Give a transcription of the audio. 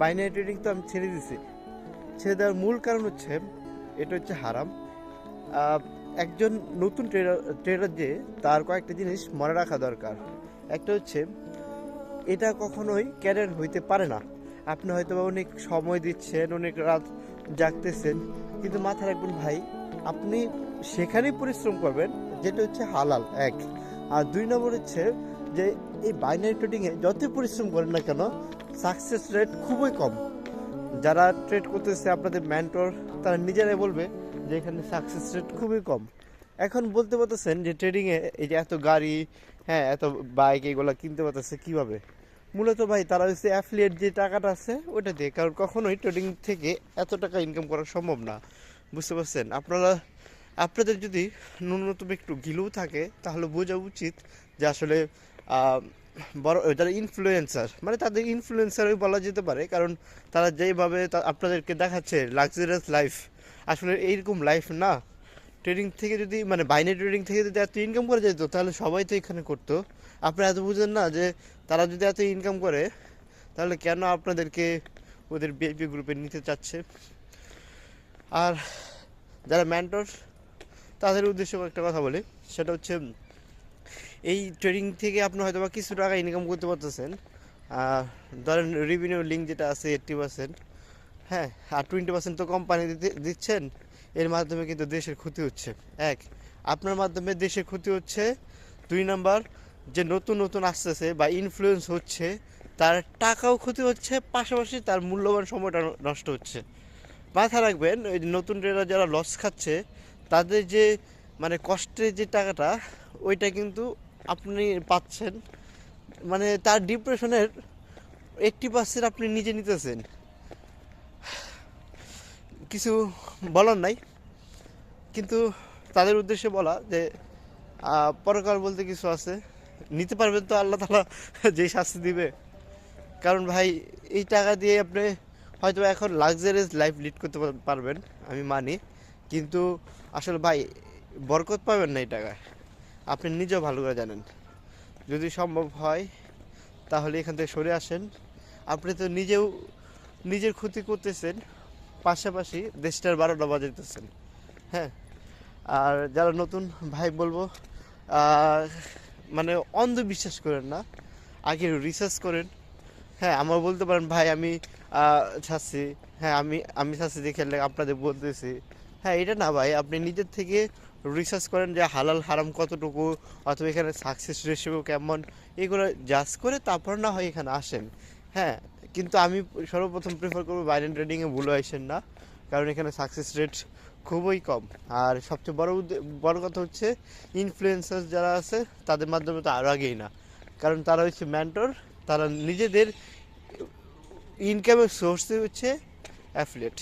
Binary trading তো আমি ছেড়ে দিছি। ছেড়ে দেওয়ার মূল কারণ হচ্ছে, এটা হচ্ছে হারাম। একজন নতুন ট্রেডার ট্রেডার যে, তার কয়েকটা জিনিস মনে রাখা দরকার। একটা হচ্ছে, এটা কখনোই ক্যারিয়ার হইতে পারে না। আপনি হয়তো অনেক সময় দিচ্ছেন, অনেক রাত জাগতেছেন, কিন্তু মাথায় রাখবেন ভাই, আপনি সেখানেই পরিশ্রম করবেন, যেটা হচ্ছে হালাল, এক। আর দুই নম্বর হচ্ছে যে, এই বাইনারি ট্রেডিংয়ে যতই পরিশ্রম করেন না কেন সাকসেস রেট খুবই কম। যারা ট্রেড করতেছে, আপনাদের ম্যান্টর তারা নিজেরাই বলবে যে এখানে সাকসেস রেট খুবই কম। এখন বলতে পারতেছেন যে ট্রেডিংয়ে এই যে এত গাড়ি হ্যাঁ এত বাইক এগুলো কিনতে পারতেছে কীভাবে? মূলত ভাই, তারা হচ্ছে অ্যাফিলিয়েট যে টাকাটা আছে ওটা দিয়ে। কারণ কখনোই ট্রেডিং থেকে এত টাকা ইনকাম করা সম্ভব না। বুঝতে পারছেন? আপনারা, আপনাদের যদি ন্যূনতম একটু গিলু থাকে, তাহলে বোঝা উচিত যে আসলে বড় যারা ইনফ্লুয়েন্সার মানে তাদের ইনফ্লুয়েন্সারই বলা যেতে পারে, কারণ তারা যেভাবে তা- আপনাদেরকে দেখাচ্ছে লাক্সারিয়াস লাইফ আসলে এইরকম লাইফ না। ট্রেডিং থেকে যদি মানে বাইনারি ট্রেডিং থেকে যদি এত ইনকাম করা যেত, তাহলে সবাই তো এখানে করতো। আপনারা এত বুঝেন না যে, তারা যদি এত ইনকাম করে, তাহলে কেন আপনাদেরকে ওদের বিএপি গ্রুপে নিতে চাচ্ছে? আর যারা ম্যান্টর তাদের উদ্দেশ্যে একটা কথা বলি। সেটা হচ্ছে এই ট্রেডিং থেকে আপনি হয়তো বা কিছু টাকা ইনকাম করতে পারতেছেন। ধরেন রিভিনিউ লিঙ্ক যেটা আছে এইট্টি পার্সেন্ট হ্যাঁ আর টোয়েন্টি পার্সেন্ট তো কোম্পানি দিচ্ছেন, এর মাধ্যমে কিন্তু দেশের ক্ষতি হচ্ছে। এক, আপনার মাধ্যমে দেশের ক্ষতি হচ্ছে। দুই নাম্বার, যে নতুন নতুন আসতেছে বা ইনফ্লুয়েন্স হচ্ছে, তার টাকাও ক্ষতি হচ্ছে, পাশাপাশি তার মূল্যবান সময়টা নষ্ট হচ্ছে। মাথা রাখবেন ওই নতুন ট্রেডার যারা লস খাচ্ছে, তাদের যে মানে কষ্টের যে টাকাটা, ওইটা কিন্তু আপনি পাচ্ছেন। মানে তার ডিপ্রেশনের এইটটি পার্সেন্ট আপনি নিজে নিতেছেন। কিছু বলার নাই। কিন্তু তাদের উদ্দেশ্যে বলা যে পরকাল বলতে কিছু আছে। নিতে পারবেন তো আল্লাহ তালা যেই শাস্তি দিবে। কারণ ভাই, এই টাকা দিয়ে আপনি হয়তো এখন লাক্সারিয়াস লাইফ লিড করতে পার- পারবেন, আমি মানি। কিন্তু আসলে ভাই, বরকত পাবেন না এই টাকায়। আপনি নিজেও ভালো করে জানেন। যদি সম্ভব হয়, তাহলে এখান থেকে সরে আসেন। আপনি তো নিজেও, নিজের ক্ষতি করতেছেন, পাশাপাশি দেশটার বারোটা বাজাইতেছেন। হ্যাঁ? আর যারা নতুন ভাই বলব মানে অন্ধবিশ্বাস করেন না, আগে রিসার্চ করেন। হ্যাঁ আমার বলতে পারেন, ভাই, আমি ছাড়ছি হ্যাঁ আমি আমি ছাড়ছি দেখে আপনাদের বলতেছি। হ্যাঁ এটা না ভাই, আপনি নিজের থেকে রিসার্চ করেন যে হালাল হারাম কতটুকু, অথবা এখানে সাকসেস রেশিও কেমন, এগুলো জাজ করে তারপর না হয় এখানে আসেন। হ্যাঁ কিন্তু আমি সর্বপ্রথম প্রেফার করব বাইরেন ট্রেডিংয়ে ভুলে আসেন না, কারণ এখানে সাকসেস রেট খুবই কম। আর সবচেয়ে বড় বড় কথা হচ্ছে ইনফ্লুয়েন্সার যারা আছে, তাদের মাধ্যমে তো আরও আগেই না। কারণ তারা হচ্ছে ম্যান্টর তারা নিজেদের ইনকামের সোর্সই হচ্ছে অ্যাফিলেট